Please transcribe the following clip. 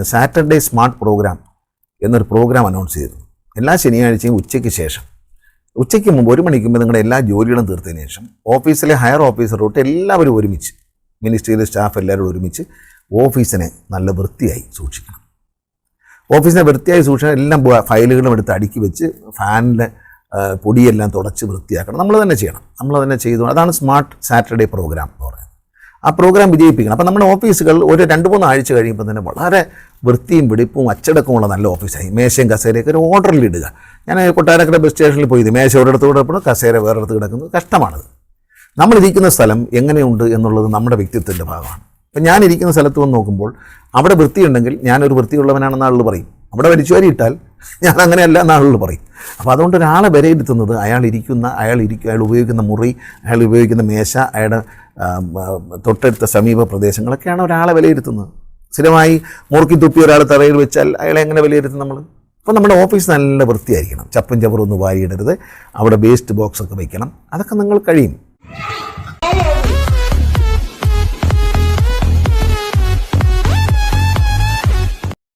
Saturday smart program എന്നൊരു program announce ചെയ്തു എല്ലാ ശനിയാഴ്ചയും ഉച്ചയ്ക്ക് ശേഷം ഉച്ചയ്ക്ക് മുമ്പ് ഒരു മണിക്ക് മുമ്പ് നിങ്ങളുടെ എല്ലാ ജോലികളും തീർത്തതിന് ശേഷം ഓഫീസിലെ ഹയർ ഓഫീസർ തൊട്ട് എല്ലാവരും ഒരുമിച്ച് മിനിസ്ട്രിയിലെ സ്റ്റാഫ് എല്ലാവരും ഒരുമിച്ച് ഓഫീസിനെ നല്ല വൃത്തിയായി സൂക്ഷിക്കണം. ഓഫീസിനെ വൃത്തിയായി സൂക്ഷിക്കണം എല്ലാം ഫയലുകളും എടുത്ത് അടുക്കി വെച്ച് ഫാനിന്റെ പൊടിയെല്ലാം തുടച്ച് വൃത്തിയാക്കണം. നമ്മൾ തന്നെ ചെയ്യണം. നമ്മൾ തന്നെ ചെയ്തു. അതാണ് സ്മാർട്ട് സാറ്റർഡേ പ്രോഗ്രാം. ആ പ്രോഗ്രാം വിജയിപ്പിക്കണം. അപ്പോൾ നമ്മുടെ ഓഫീസുകൾ ഒരു രണ്ട് മൂന്ന് ആഴ്ച കഴിയുമ്പോൾ തന്നെ വളരെ വൃത്തിയും വെടിപ്പും അച്ചടക്കമുള്ള നല്ല ഓഫീസായി മേശയും കസേരയൊക്കെ ഒരു ഓർഡറിൽ ഇടുക. ഞാൻ കൊട്ടാരക്കര ബസ് സ്റ്റേഷനിൽ പോയി മേശ ഒരിടത്ത് കിടക്കുന്നു കസേര വേറൊരിടത്ത് കിടക്കുന്നത് കഷ്ടമാണത്. നമ്മളിരിക്കുന്ന സ്ഥലം എങ്ങനെയുണ്ട് എന്നുള്ളത് നമ്മുടെ വ്യക്തിത്വത്തിന്റെ ഭാഗമാണ്. അപ്പം ഞാനിരിക്കുന്ന സ്ഥലത്ത് വന്ന് നോക്കുമ്പോൾ അവിടെ വൃത്തിയുണ്ടെങ്കിൽ ഞാനൊരു വൃത്തിയുള്ളവനാണെന്നാളുകൾ പറയും. അവിടെ വലിച്ചുവാരി ഇട്ടാൽ ഞാൻ അങ്ങനെയല്ല എന്ന് ആളുകൾ പറയും. അപ്പോൾ അതുകൊണ്ട് ഒരാളെ വിലയിരുത്തുന്നത് അയാൾ ഇരിക്കുന്ന അയാൾ ഇരിക്കുക അയാൾ ഉപയോഗിക്കുന്ന മുറി അയാൾ ഉപയോഗിക്കുന്ന മേശ അയാളുടെ തൊട്ടടുത്ത സമീപ പ്രദേശങ്ങളൊക്കെയാണ് ഒരാളെ വിലയിരുത്തുന്നത് സ്ഥിരമായി മുറുക്കി തുപ്പി ഒരാൾ തറയിൽ വെച്ചാൽ അയാളെ എങ്ങനെ വിലയിരുത്തും നമ്മൾ അപ്പോൾ നമ്മുടെ ഓഫീസ് നല്ല വൃത്തിയായിരിക്കണം. ചപ്പും ചവറും ഒന്നും വാരിയിടരുത്. അവിടെ വേസ്റ്റ് ബോക്സൊക്കെ വയ്ക്കണം അതൊക്കെ നിങ്ങൾ കഴിയും.